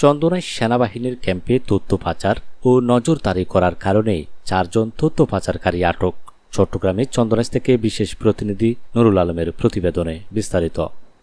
চন্দনায় সেনাবাহিনীর ক্যাম্পে তথ্য পাচার ও নজরদারি করার কারণে চারজন তথ্য পাচারকারী আটক। চট্টগ্রামে চন্দনাইশ থেকে বিশেষ প্রতিনিধি নুরুল আলমের প্রতিবেদনে বিস্তারিত।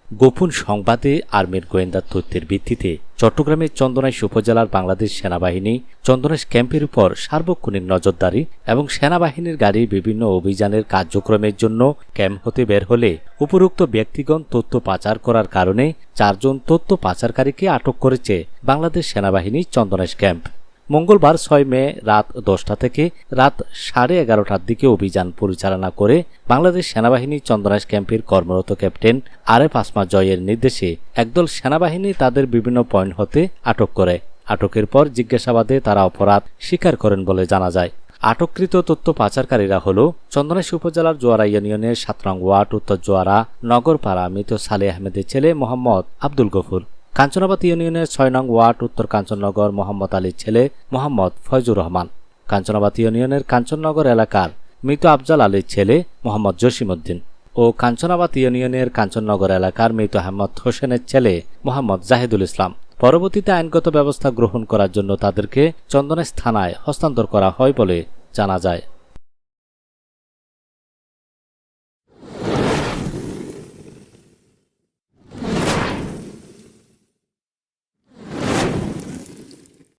গোপন সংবাদে আর্মির গোয়েন্দা তথ্যের ভিত্তিতে চট্টগ্রামের চন্দনাইশ উপজেলার বাংলাদেশ সেনাবাহিনী চন্দনাইশ ক্যাম্পের উপর সার্বক্ষণিক নজরদারি এবং সেনাবাহিনীর গাড়ি বিভিন্ন অভিযানের কার্যক্রমের জন্য ক্যাম্প হতে বের হলে উপরোক্ত ব্যক্তিগণ তথ্য পাচার করার কারণে চারজন তথ্য পাচারকারীকে আটক করেছে বাংলাদেশ সেনাবাহিনী চন্দনাইশ ক্যাম্প। মঙ্গলবার ছয় মে রাত দশটা থেকে রাত সাড়ে এগারোটার দিকে অভিযান পরিচালনা করে বাংলাদেশ সেনাবাহিনী চন্দ্রাস ক্যাম্পের কর্মরত ক্যাপ্টেন আরেফ আসমা জয়ের নির্দেশে একদল সেনাবাহিনী তাদের বিভিন্ন পয়েন্ট হতে আটক করে। আটকের পর জিজ্ঞাসাবাদে তারা অপরাধ স্বীকার করেন বলে জানা যায়। আটককৃত তথ্য পাচারকারীরা হল চন্দনেশ উপজেলার জোয়ারা ইউনিয়নের সাত নং ওয়ার্ড, উত্তর জোয়ারা, নগরপাড়া মৃত সালে আহমেদের ছেলে মোহাম্মদ আব্দুল গফুর। কাঞ্চনাবাদ ইউনিয়নের ছয় নং ওয়ার্ড, উত্তর কাঞ্চননগর, মোহাম্মদ আলীর ছেলে, মোহাম্মদ ফয়জুর রহমান। কাঞ্চনাবাদ ইউনিয়নের কাঞ্চননগর এলাকার মৃত আফজাল আলীর ছেলে, মোহাম্মদ জসিমউদ্দিন ও কাঞ্চনাবাদ ইউনিয়নের কাঞ্চননগর এলাকার মৃত আহমদ হোসেনের ছেলে, মোহাম্মদ জাহিদুল ইসলাম। পরবর্তীতে আইনগত ব্যবস্থা গ্রহণ করার জন্য তাদেরকে চন্দনেশ থানায় হস্তান্তর করা হয় বলে জানা যায়।